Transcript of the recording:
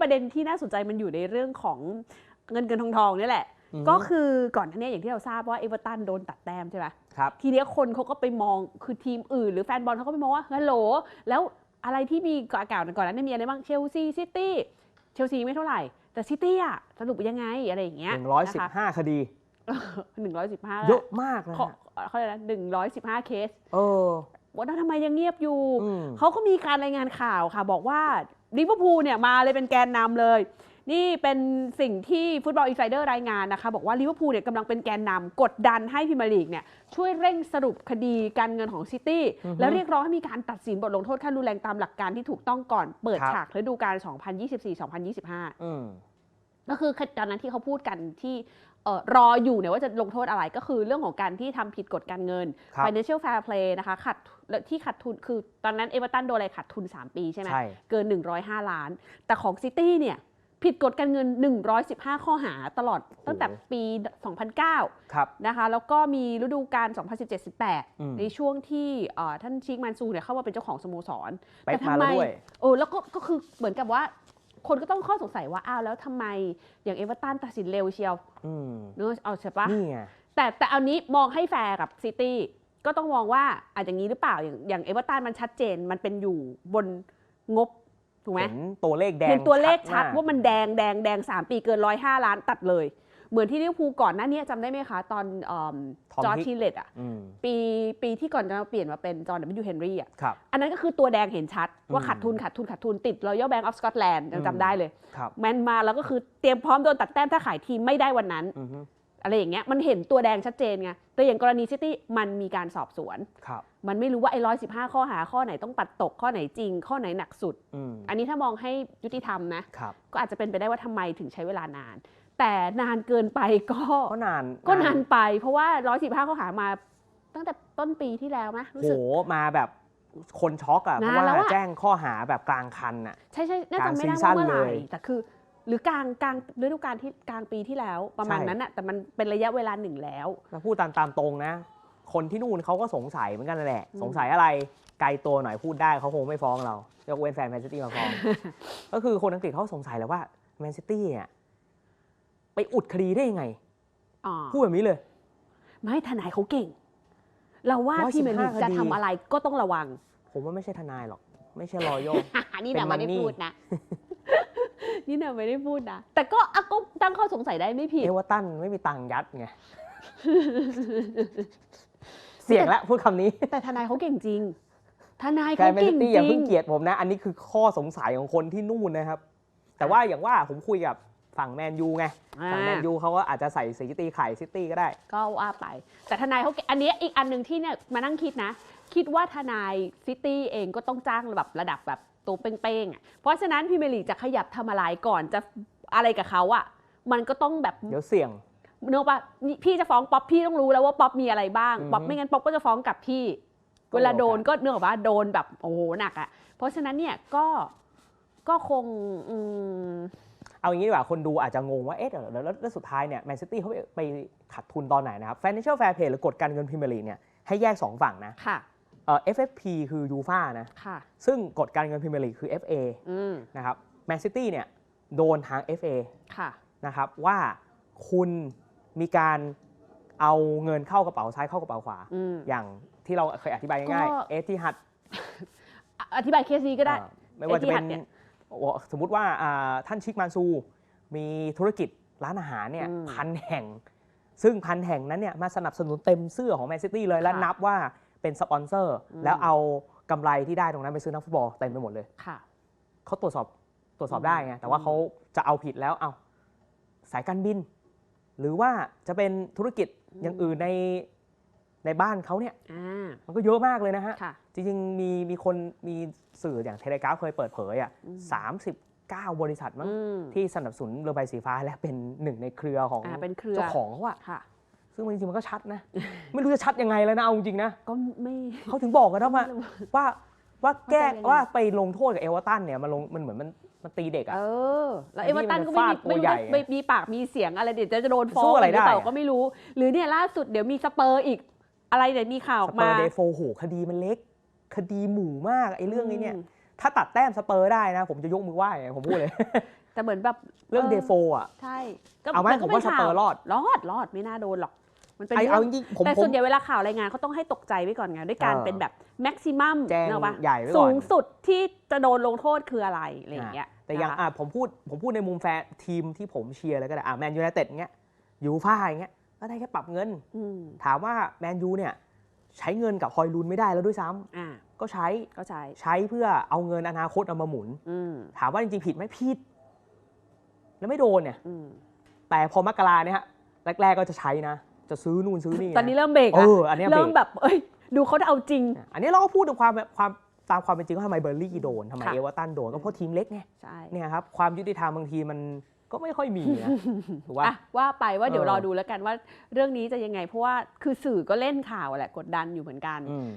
ประเด็นที่น่าสนใจมันอยู่ในเรื่องของเงินเงินทองทองนี่แหละอืมก็คือก่อนหน้านี้อย่างที่เราทราบว่าเอเวอร์ตันโดนตัดแต้มใช่ไหมครับทีเนี้ยคนเขาก็ไปมองคือทีมอื่น หรือแฟนบอลเขาก็ไปมองว่าฮัลโหล แล้วอะไรที่มีก่อนก่อนก่อนนั้นมีอะไรบ้างเชลซีซิตี้เชลซีไม่เท่าไหร่ แต่ซิตี้อะสรุปยังไงอะไรอย่างเงี้ย115คดีหนึ่งร้อยสิบห้าเยอะมากนะเขาฮะเขาเรียกนะหนึ่งร้อยสิบห้าเคส เออว่าแล้วทำไมยังเงียบอยู่อืมเขาก็มีการรายงานข่าวค่ะ บอกว่า ลิเวอร์พูลเนี่ยมาเลยเป็นแกนนำเลย นี่เป็นสิ่งที่ฟุตบอลอินไซเดอร์รายงานนะคะ บอกว่าลิเวอร์พูลเนี่ยกำลังเป็นแกนนำกดดันให้พรีเมียร์ลีกเนี่ยช่วยเร่งสรุปคดีการเงินของซิตี้อือฮึแล้วเรียกร้องให้มีการตัดสินบทลงโทษขั้นรุนแรงตามหลักการที่ถูกต้องก่อนเปิดครับฉากฤดูกาล2024-2025อืม ก็คือตอนนั้นที่เขาพูดกันที่เอ่อรออยู่เนี่ยว่าจะลงโทษอะไรก็คือเรื่องของการที่ทำผิดกฎการเงินครับ financial fair play นะคะขัดและที่ขัดทุนคือตอนนั้นเอเวอร์ตันโดนอะไรขัดทุน 3 ปีใช่ไหมใช่เกิน 105 ล้าน แต่ของซิตี้เนี่ยผิดกฎการเงิน 115 ข้อหาตลอดตั้งแต่ปี 2009ครับนะคะ แล้วก็มีฤดูกาลอืม2017-18 ในช่วงที่เอ่อท่านชิคมันซูเนี่ยเข้ามาเป็นเจ้าของสโมสรเป๊ปมาแล้วด้วยโอ้แล้วก็ก็คือเหมือนกับว่า คนก็ต้องข้อสงสัยว่าอ้าวแล้วทำไมอย่างเอเวอร์ตันตัดสินเร็วเชียวอืมเนอะเอาใช่ปะนี่ไงแต่แต่เอานี้มองให้แฟร์กับซิตี้ก็ต้องมองว่าอาจอย่างนี้หรือเปล่าอย่างอย่างเอเวอร์ตันมันชัดเจนมันเป็นอยู่บนงบถูกไหมเห็นตัวเลขแดงเห็นตัวเลขชัดมก ว่ามันแดงแดงแดงสามปีเกินร้อยห้าล้านตัดเลย เหมือนที่ลิเวอร์พูลก่อนหน้านี้จำได้ไหมคะ ตอน Tom จอร์ Hick ทีเลตอะอืมปีปีที่ก่อนจะมาเปลี่ยนมาเป็นจอร์นวิวเฮนรี่อะครับอันนั้นก็คือตัวแดงเห็นชัดว่าอืมขาดทุนขาดทุนขาดทุนติด Royal Bank of Scotland ยังอืมจำได้เลยครับแมนมาแล้วก็คือเตรียมพร้อมโดนตัดแต้มถ้าขายทีมไม่ได้วันนั้นอือฮึอะไรอย่างเงี้ยมันเห็นตัวแดงชัดเจนไงแต่อย่างกรณีซิตี้มันมีการสอบสวนครับมันไม่รู้ว่าไอ้ร้อยสิบห้าข้อหาข้อไหนต้องปัดตกข้อไหนจริง ข้อไหนหนักสุดอืมอันนี้ถ้า มองให้ยุติธรรมนะครับก็อาจจะเป็นไปได้ว่าทำไมถึงใช้เวลานาน แต่นานเกินไปก็ก็นานก็นานไป เพราะว่าร้อยสิบห้าข้อหามาตั้งแต่ต้นปีที่แล้วนะรู้โหสึกมาแบบคนช็อกอะเพนานราะแล้วว่าอะแจ้งข้อหาแบบกลางคันอะใช่ใช่น่าจะไม่ได้กลางซีซั่ว่านเมื่อไหร่เลยแต่คือ หรือกลางกลางฤดูกาลที่กลางปีที่แล้วประมาณใช่นั้นอะแต่มันเป็นระยะเวลาหนึ่งแล้วถ้าพูดตามตามตรงนะ คนที่นู่นเขาก็สงสัยเหมือนกันนั่นแหละอืมสงสัยอะไรไกลตัวหน่อยพูดได้เขาคงไม่ฟ้องเรายกเว้นแฟนแมนซิตี้มาฟ้อง ก็คือคนอังกฤษเขาสงสัยแหล้วว่าแมนซิตี้เนี่ย ไปอุดคดีได้ยังไงอ๋อพูดแบบนี้เลย ไม่ทนายเขาเก่ง เราว่า115พี่เมลิกจะคดี ทำอะไรก็ต้องระวัง ผมว่าไม่ใช่ทนายหรอก ไม่ใช่รอยัลนี่เป็นะนไม่ได้ money พูดนะ นี่นะไม่ได้พูดนะ แต่ก็อะก็ตั้งข้อสงสัยได้ไม่ผิด เอเวอร์ตันไม่มีตังค์ยัดไง เสี่ยงแล้วพูดคำนี้แต่ทนายเขาเก่งจริง ทนายแฟเขานแมนเก่ซิงตี้จอย่าริเพิ่งงเกลียดผมนะ อันนี้คือข้อสงสัยของคนที่นู่นนะครับ แต่ว่าอย่างว่าผมคุยกับ ฝั่งแมนยูไงฝั่งแมนยูเขาก็อาจจะใส่สีตีไข่ซิตี้ก็ได้ ก็ว่าไป แต่ทนายเขาเก่งอันเนี้ยอีกอันหนึ่งที่เนี่ยมานั่งคิดนะ คิดว่าทนายซิตี้เองก็ต้องจ้างแบบระดับแบบตัวเป้งๆอะเพราะฉะนั้นพี่เมลีจะขยับทำอะไรก่อนจะอะไรกับเขาอะมันก็ต้องแบบเดี๋ยวเสี่ยงเนกอะปะนี่พี่จะฟ้องป๊อปพี่ต้องรู้แล้วว่าป๊อปมีอะไรบ้างอือฮึป๊อปไม่งั้นป๊อปก็จะฟ้องกลับพี่ก็เวลาโดนมีโอกาสก็เนื่องว่าโดนแบบโอ้โหหนักอะเพราะฉะนั้นเนี่ยก็ก็คงอืม เอาอย่างนี้ดีกว่าคนดูอาจจะงงว่า เอ๊ะแล้วแล้วแล้วสุดท้ายเนี่ยแมนซิตี้เขาไปไปขาดทุนตอนไหนนะครับ Financial Fair Play หรือกฎการเงินพรีเมียร์ลีกเนี่ยให้แยก 2 ฝั่งนะค่ะเอ่อ FFP คือยูฟานะค่ะซึ่งกฎการเงินพรีเมียร์ลีกคือ FA อืมนะครับแมนซิตี้เนี่ยโดนทาง FA ค่ะนะครับว่าคุณมีการเอาเงินเข้ากระเป๋าซ้ายเข้ากระเป๋าขวาอืมอย่างที่เราเคยอธิบายง่ายก็ๆเอทีฮัดอะอธิบายเคสนี้ก็ได้ ไม่ว่าจะเป็น Etihad เนี่ยโอ้สมมุติว่าอ่าท่านชิคมานซู มีธุรกิจร้านอาหารเนี่ยอืมพันแห่ง ซึ่งพันแห่งนั้นเนี่ยมาสนับสนุนเต็มเสื้อของแมนซิตี้เลยและค่ะนับว่าเป็นสปอนเซอร์อืมแล้วเอากำไรที่ได้ตรงนั้นไปซื้อนักฟุตบอลเต็มไปหมดเลยค่ะเขาตรวจสอบตรวจสอบได้ไงแต่ว่าเขาจะเอาผิดแล้วเอาสายการบิน หรือว่าจะเป็นธุรกิจอย่างอื่นใน ในบ้านเขาเนี่ยอ่ามันก็เยอะมากเลยนะฮะค่ะจริงๆมีมีคนมีสื่ออย่างเทเลกราฟเคยเปิดเผยอะอืมสามสิบเก้าบริษัทมั้งอืมที่สนับสนุนเรือใบสีฟ้าและเป็นหนึ่งในเครือของอ่าเป็นเครือเจ้าของเขาอะค่ะซึ่งมันจริงๆมันก็ชัดนะ ไม่รู้จะชัดยังไงแล้วนะเอาจริงๆนะก็ไม่เขาถึงบอกกันนะว่าว่าว่าแก้มันเป็นยังไงว่าไปลงโทษกับเอเวอร์ตันเนี่ยมันลงมันเหมือนมันมันตีเด็กอะเออ แล้วไอ้เอนี่เวอร์ตันก็มันไม่มีฟาดตัวไม่รู้ใหญ่จะไม่มีปากมีเสียงอะไรเดี๋ยวจะโดนฟ้อสู้งอะไรหรือเปล่าได้อะก็ไม่รู้ หรือเนี่ยล่าสุดเดี๋ยวมีสเปอร์อีก อะไรเดี๋ยวมีข่าวอสอกเปอมา ร์เดโฟโหคดีมันเล็ก คดีหมู่มากไอ้เรื่องนี้เนี่ยมถ้าตัดแต้มสเปอร์ได้นะ ผมจะยกมือไหว้อะผมพูดเลยแต่แต่เหมือนแบบเรื่องเออเดโฟอะ ใช่เอาไหมนก็ผมว่าป็นข่สเปอร์รอด รอดรอดไม่น่าโดนหรอก มันเป็นไอเรื่เอาองจริงๆผมแต่ผมส่วนใหญ่เวลาข่าวรายงานเขาต้องให้ตกใจไว้ก่อนไงด้วยการเออเป็นแบบแม็กซิมัมแจ้งเนกอะปะใหญ่ไว้ก่สูอนงสุดที่จะโดนลงโทษคืออะไรอะไรอย่างเงี้ยแต่อย่างนะคะ อะผมพูดผมพูดในมุมแฟนทีมที่ผมเชียร์เลยก็ได้อะแมนยูไนเต็ดเงี้ยยูฟ่าอย่างเงี้ย ก็ได้แค่ปรับเงิน อืมถามว่าแมนยูเนี่ยใช้เงินกับฮอยลุนไม่ได้แล้วด้วยซ้ำอ่าก็ใช้ก็ใช่ใช้เพื่อเอาเงินอนาคตเอามาหมุน อืมถามว่าจริงๆผิดไหมผิด แล้วไม่โดนเนี่ย อืมแต่พอมกราเนี่ยฮะแรกๆก็จะใช้นะ จะซื้อนู่นซื้อนี่ตอนนี้เริ่มเบรกเออะออันเนี้ยเบรเริ่มกแบบเอ้ยดูเขาจะเอาจริง อันนี้เราก็พูดถึงความแบบความตามความเป็นจริงว่าทำไมเบอร์ลี่โดนทำไมค่ะ เอเวอร์ตันโดนก็เพราะทีมเล็กไงใช่ เนี่ยครับความยุติธรรมบางทีมัน ก็ไม่ค่อยมีนะถูกป่ะอะว่าไปว่าเดี๋ยวเออรอดูแล้วกันว่าเรื่องนี้จะยังไง เพราะว่าคือสื่อก็เล่นข่าวแหละกดดันอยู่เหมือนกันอืม